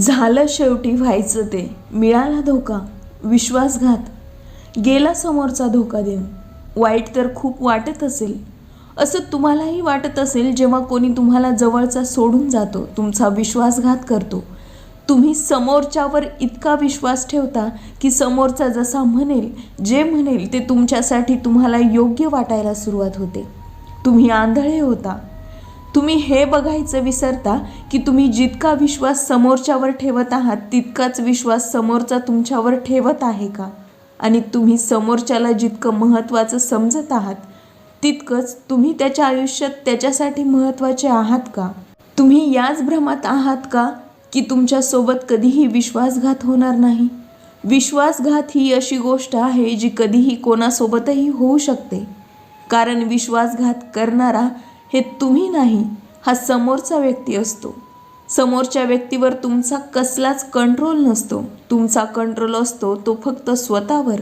झालं शेवटी व्हायचं ते. मिळाला धोका. विश्वासघात. गेला समोरचा धोका देऊन. वाईट तर खूप वाटत असेल. असं तुम्हालाही वाटत असेल जेव्हा कोणी तुम्हाला जवळचा सोडून जातो तुमचा विश्वासघात करतो. तुम्ही समोरच्यावर इतका विश्वास ठेवता की समोरचा जसा म्हणेल जे म्हणेल ते तुमच्यासाठी तुम्हाला योग्य वाटायला सुरुवात होते. तुम्ही आंधळे होता. तुम्ही हे बघायचं विसरता की तुम्ही जितका विश्वास समोरच्यावर ठेवत आहात तितकाच विश्वास समोरचा तुमच्यावर ठेवत आहे का? आणि तुम्ही समोरच्याला जितकं महत्त्वाचं समजत आहात तितकंच तुम्ही त्याच्या आयुष्यात त्याच्यासाठी महत्त्वाचे आहात का? तुम्ही याच भ्रमात आहात का की तुमच्यासोबत कधीही विश्वासघात होणार नाही? विश्वासघात ही अशी गोष्ट आहे जी कधीही कोणासोबतही होऊ शकते. कारण विश्वासघात करणारा हे तुम्ही नाही हा समोरचा व्यक्ती असतो. समोरच्या व्यक्तीवर तुमचा कसलाच कंट्रोल नसतो. तुमचा कंट्रोल असतो तो फक्त स्वतःवर.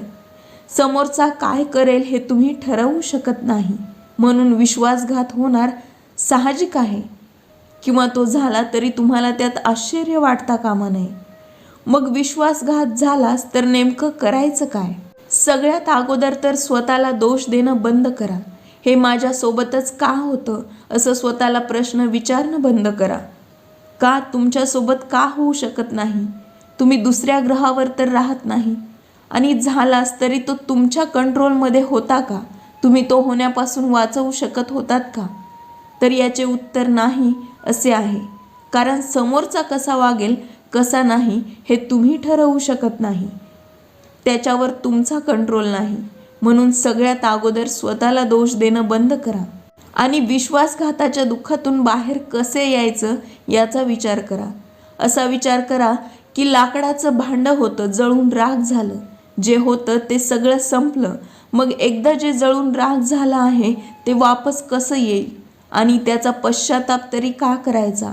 समोरचा काय करेल हे तुम्ही ठरवू शकत नाही. म्हणून विश्वासघात होणार साहजिक आहे. किंवा तो झाला तरी तुम्हाला त्यात आश्चर्य वाटता कामा नये. मग विश्वासघात झालास तर नेमकं करायचं काय? सगळ्यात अगोदर तर स्वतःला दोष देणं बंद करा. हे माझ्यासोबतच का होतं? असं स्वतःला प्रश्न विचारणं बंद करा. का तुमच्यासोबत का होऊ शकत नाही? तुम्ही दुसऱ्या ग्रहावर तर राहत नाही. आणि झालास तरी तो तुमच्या कंट्रोलमध्ये होता का? तुम्ही तो होण्यापासून वाचवू शकत होतात का? तर याचे उत्तर नाही असे आहे. कारण समोरचा कसा वागेल कसा नाही हे तुम्ही ठरवू शकत नाही. त्याच्यावर तुमचा कंट्रोल नाही. म्हणून सगळ्यात अगोदर स्वतःला दोष देणं बंद करा. आणि विश्वासघाताच्या दुःखातून बाहेर कसे यायचं याचा विचार करा. असा विचार करा की लाकडाचं भांडं होतं जळून राख झालं. जे होतं ते सगळं संपलं. मग एकदा जे जळून राख झालं आहे ते वापस कसं येईल? आणि त्याचा पश्चाताप तरी का करायचा?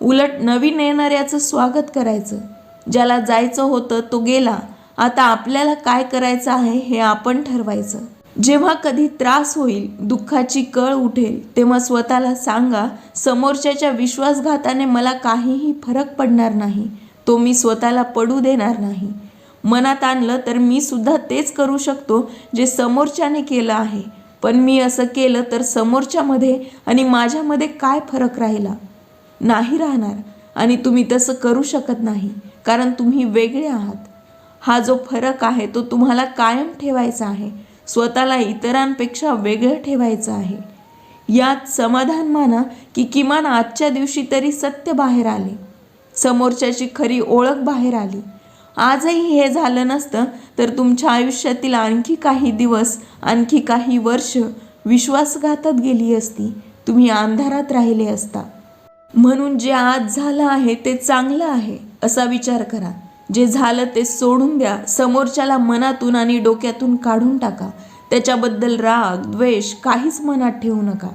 उलट नवीन येणाऱ्याचं स्वागत करायचं. ज्याला जायचं होतं तो गेला. आता आपल्याला काय करायचं आहे हे आपण ठरवायचं. जेव्हा कधी त्रास होईल दुःखाची कळ उठेल तेव्हा स्वतःला सांगा समोरच्याच्या विश्वासघाताने मला काहीही फरक पडणार नाही तो मी स्वतःला पडू देणार नाही. मनात आणलं तर मी सुद्धा तेच करू शकतो जे समोरच्याने केलं आहे. पण मी असं केलं तर समोरच्यामध्ये आणि माझ्यामध्ये काय फरक राहिला? नाही राहणार आणि तुम्ही तसं करू शकत नाही कारण तुम्ही वेगळे आहात. हा जो फरक आहे तो तुम्हाला कायम ठेवायचा आहे. स्वतःला इतरांपेक्षा वेगळं ठेवायचं आहे. यात समाधान माना की किमान आजच्या दिवशी तरी सत्य बाहेर आले. समोरच्याची खरी ओळख बाहेर आली. आजही हे झालं नसतं तर तुमच्या आयुष्यातील आणखी काही दिवस आणखी काही वर्ष विश्वासघातात गेली असती. तुम्ही अंधारात राहिले असता. म्हणून जे आज झालं आहे ते चांगलं आहे असा विचार करा. जे झालं ते सोडून द्या. समोरच्याला मनातून आणि डोक्यातून काढून टाका. त्याच्याबद्दल राग द्वेष काहीच मनात ठेवू नका.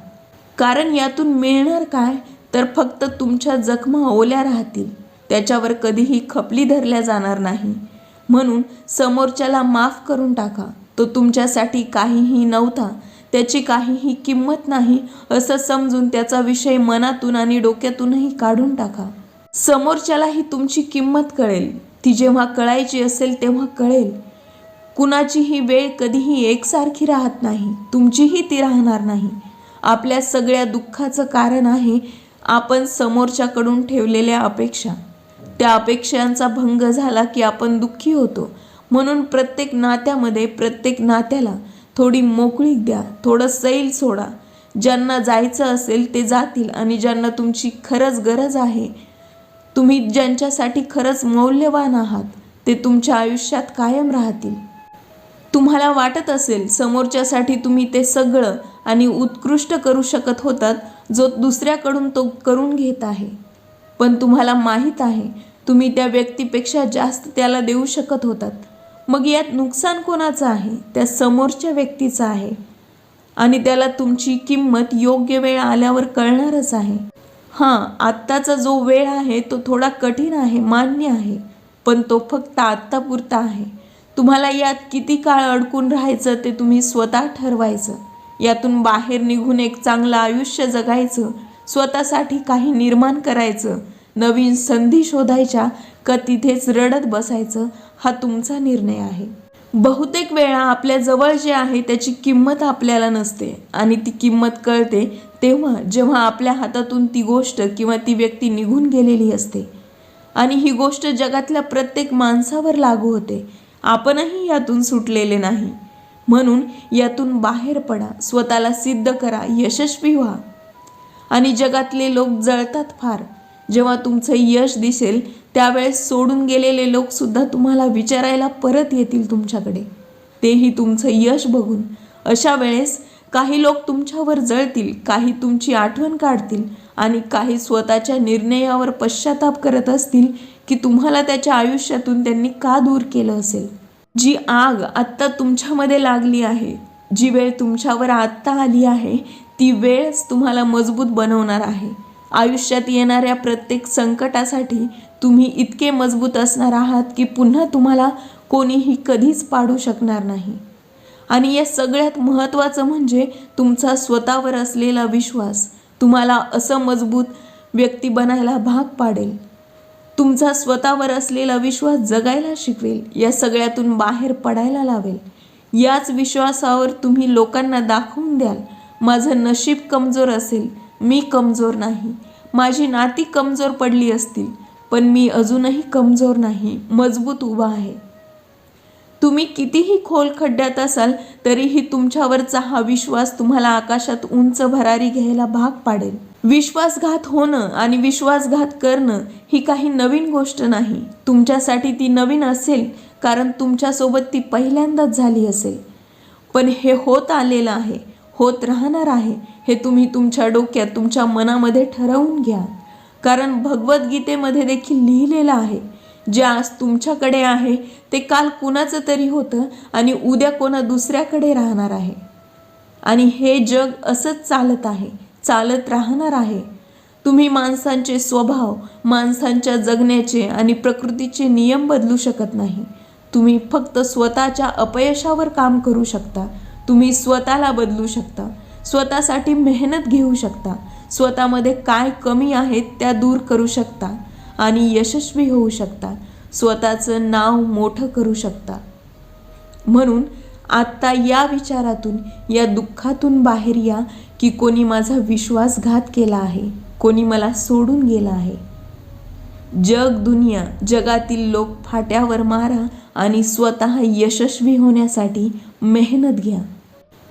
कारण यातून मिळणार काय? तर फक्त तुमच्या जखमा ओल्या राहतील. त्याच्यावर कधीही खपली धरल्या जाणार नाही. म्हणून समोरच्याला माफ करून टाका. तो तुमच्यासाठी काहीही नव्हता. त्याची काहीही किंमत नाही असं समजून त्याचा विषय मनातून आणि डोक्यातूनही काढून टाका. समोरच्यालाही तुमची किंमत कळेल. ती जेव्हा कळायची असेल तेव्हा कळेल. कुणाचीही वेळ कधीही एकसारखी राहत नाही. तुमचीही ती राहणार नाही. आपल्या सगळ्या दुःखाचं कारण आहे आपण समोरच्याकडून ठेवलेल्या अपेक्षा. त्या अपेक्षांचा भंग झाला की आपण दुःखी होतो. म्हणून प्रत्येक नात्यामध्ये प्रत्येक नात्याला थोडी मोकळीक द्या थोडं सैल सोडा. ज्यांना जायचं असेल ते जातील आणि ज्यांना तुमची खरंच गरज आहे तुम्ही ज्यांच्यासाठी खरंच मौल्यवान आहात ते तुमच्या आयुष्यात कायम राहतील. तुम्हाला वाटत असेल समोरच्यासाठी तुम्ही ते सगळं आणि उत्कृष्ट करू शकत होतात जो दुसऱ्याकडून तो करून घेत आहे. पण तुम्हाला माहीत आहे तुम्ही त्या व्यक्तीपेक्षा जास्त त्याला देऊ शकत होतात. मग यात नुकसान कोणाचं आहे? त्या समोरच्या व्यक्तीचं आहे. आणि त्याला तुमची किंमत योग्य वेळ आल्यावर कळणारच आहे. हां आत्ताचा जो वेळ आहे तो थोडा कठीण आहे मान्य आहे पण तो फक्त आत्तापुरता आहे. तुम्हाला यात किती काळ अडकून राहायचं ते तुम्ही स्वतः ठरवायचं. यातून बाहेर निघून एक चांगलं आयुष्य जगायचं स्वतःसाठी काही निर्माण करायचं नवीन संधी शोधायच्या का तिथेच रडत बसायचं हा तुमचा निर्णय आहे. बहुतेक वेळा आपल्या जवळ जे आहे त्याची किंमत आपल्याला नसते. आणि ती किंमत कळते तेव्हा जेव्हा आपल्या हातातून ती गोष्ट किंवा ती व्यक्ती निघून गेलेली असते. आणि ही गोष्ट जगातल्या प्रत्येक माणसावर लागू होते. आपणही यातून सुटलेले नाही. म्हणून यातून बाहेर पडा स्वतःला सिद्ध करा यशस्वी व्हा. आणि जगातले लोक जळतात फार. जेव्हा तुमचं यश दिसेल त्यावेळेस सोडून गेलेले लोकसुद्धा तुम्हाला विचारायला परत येतील तुमच्याकडे. तेही तुमचं यश बघून. अशा वेळेस काही लोक तुमच्यावर जळतील काही तुमची आठवण काढतील आणि काही स्वतःच्या निर्णयावर पश्चाताप करत असतील की तुम्हाला त्याच्या आयुष्यातून त्यांनी का दूर केलं असेल. जी आग आत्ता तुमच्यामध्ये लागली आहे जी वेळ तुमच्यावर आत्ता आली आहे ती वेळच तुम्हाला मजबूत बनवणार आहे. आयुष्यात येणाऱ्या प्रत्येक संकटासाठी तुम्ही इतके मजबूत असणार आहात की पुन्हा तुम्हाला कोणीही कधीच पाडू शकणार नाही. आणि या सगळ्यात महत्त्वाचं म्हणजे तुमचा स्वतःवर असलेला विश्वास. तुम्हाला असं मजबूत व्यक्ती बनायला भाग पाडेल. तुमचा स्वतःवर असलेला विश्वास जगायला शिकवेल या सगळ्यातून बाहेर पडायला लावेल. याच विश्वासावर तुम्ही लोकांना दाखवून द्याल माझं नशीब कमजोर असेल मी कमजोर नाही. माझी नाती कमजोर पडली असतील पण मी अजूनही कमजोर नाही मजबूत उभा आहे. तुम्ही कितीही खोल खड्ड्यात असाल तरीही तुमच्यावरचा हा विश्वास तुम्हाला आकाशात उंच भरारी घ्यायला भाग पाडेल. विश्वासघात होणं आणि विश्वासघात करणं ही काही नवीन गोष्ट नाही. तुमच्यासाठी ती नवीन असेल कारण तुमच्यासोबत ती पहिल्यांदाच झाली असेल. पण हे होत आलेलं आहे. होत राहणार आहे हे तुम्ही तुमच्या डोक्यात तुमच्या मनामध्ये ठरवून घ्या. कारण भगवद्गीतेमध्ये देखील लिहिलेलं आहे जे आज तुमच्याकडे आहे ते काल कुणाचं तरी होतं आणि उद्या कोणा दुसऱ्याकडे राहणार आहे. आणि हे जग असंच चालत आहे चालत राहणार आहे. तुम्ही माणसांचे स्वभाव माणसांच्या जगण्याचे आणि प्रकृतीचे नियम बदलू शकत नाही. तुम्ही फक्त स्वतःच्या अपयशावर काम करू शकता. तुम्ही स्वतःला बदलू शकता. स्वतःसाठी मेहनत घेऊ शकता. स्वतःमध्ये काय कमी आहेत त्या दूर करू शकता आणि यशस्वी होऊ शकता. स्वतःचं नाव मोठं करू शकता. म्हणून आत्ता या विचारातून या दुःखातून बाहेर या की कोणी माझा विश्वासघात केला आहे कोणी मला सोडून गेला आहे. जग दुनिया जगातील लोक फाट्यावर मारा आणि स्वतः यशस्वी होण्यासाठी मेहनत घ्या.